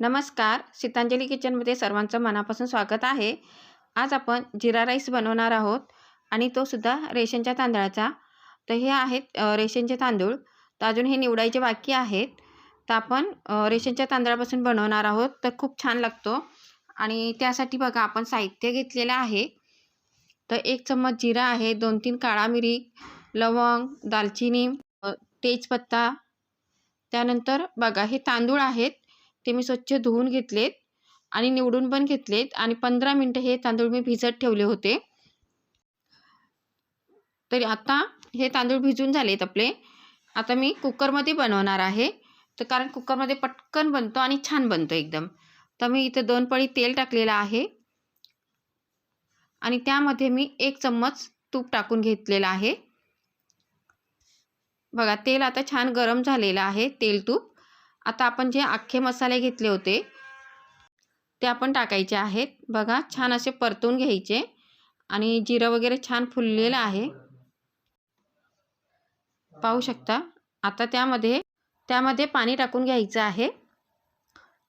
नमस्कार. सीतांजली किचनमध्ये सर्वांचं मनापासून स्वागत आहे. आज आपण जिरा राईस बनवणार आहोत आणि तो सुद्धा रेशनच्या तांदळाचा. तर हे आहेत रेशनचे तांदूळ. तर अजून हे निवडायचे बाकी आहेत. तर आपण रेशनच्या तांदळापासून बनवणार आहोत. तर खूप छान लागतो. आणि त्यासाठी बघा आपण साहित्य घेतलेलं आहे. तर एक चम्मच जिरा आहे दोन तीन काळा मिरी लवंग दालचिनी तेजपत्ता. त्यानंतर बघा हे तांदूळ आहेत. ते मी स्वच्छ धुवून घेतलेत आणि निवडून पण घेतलेत आणि पंधरा मिनटं हे तांदूळ मी भिजत ठेवले होते. तरी आता हे तांदूळ भिजून झालेत आपले. आता मी कुकरमध्ये बनवणार आहे. तर कारण कुकरमध्ये पटकन बनतो आणि छान बनतो एकदम. तर मी इथं दोन पळी तेल टाकलेलं आहे. आणि त्यामध्ये मी एक चम्मच तूप टाकून घेतलेलं आहे. बघा तेल आता छान गरम झालेलं आहे तेल तूप. आता आपण जे अख्खे मसाले घेतले होते ते आपण टाकायचे आहेत. बघा छान असे परतून घ्यायचे. आणि जिरं वगैरे छान फुललेलं आहे. पाहू शकता? आता त्यामध्ये त्यामध्ये पाणी टाकून घ्यायचं आहे.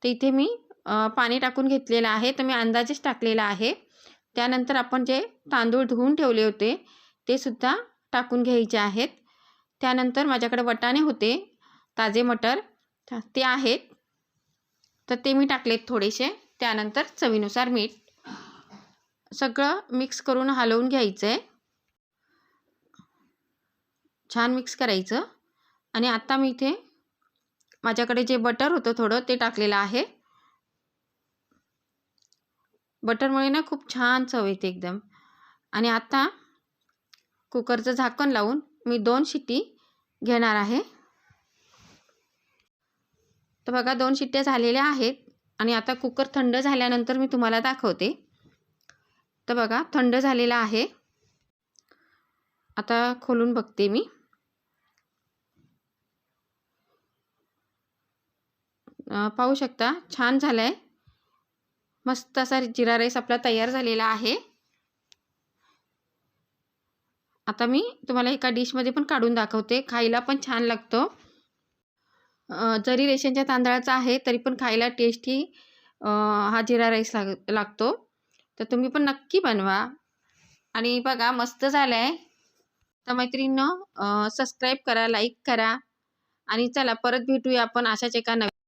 तर इथे मी पाणी टाकून घेतलेलं आहे. तर मी अंदाजेच टाकलेला आहे. त्यानंतर आपण जे तांदूळ धुवून ठेवले होते ते सुद्धा टाकून घ्यायचे आहेत. त्यानंतर माझ्याकडे वटाणे होते ताजे मटर. ते आहेत. तर ते मी टाकलेत थोडेसे. त्यानंतर चवीनुसार मीठ. सगळं मिक्स करून हलवून घ्यायचं आहे छान मिक्स करायचं. आणि आता मी इथे माझ्याकडे जे बटर होतं थोडं ते टाकलेलं आहे. बटरमुळे ना खूप छान चव येते एकदम. आणि आता कुकरचं झाकण लावून मी दोन शिट्टी घेणार आहे. तर बघा दोन शिट्ट्या झालेल्या आहेत आणि आता कुकर थंड झाल्यानंतर मी तुम्हाला दाखवते. तर बघा थंड झालेला आहे. आता खोलून बघते मी. पाहू शकता छान झालं आहे मस्त असा जिरा राईस आपला तयार झालेला आहे. आता मी तुम्हाला एका डिशमध्ये पण काढून दाखवते. खायला पण छान लागतं. जरी रेशनच्या तांदळाचा आहे तरी पण खायला टेस्टी हा जिरा राईस लाग लागतो. तर तुम्ही पण नक्की बनवा. आणि बघा मस्त झालं आहे तर मैत्रिणीनं सबस्क्राईब करा लाईक करा. आणि चला परत भेटूया आपण अशाच एका नवीन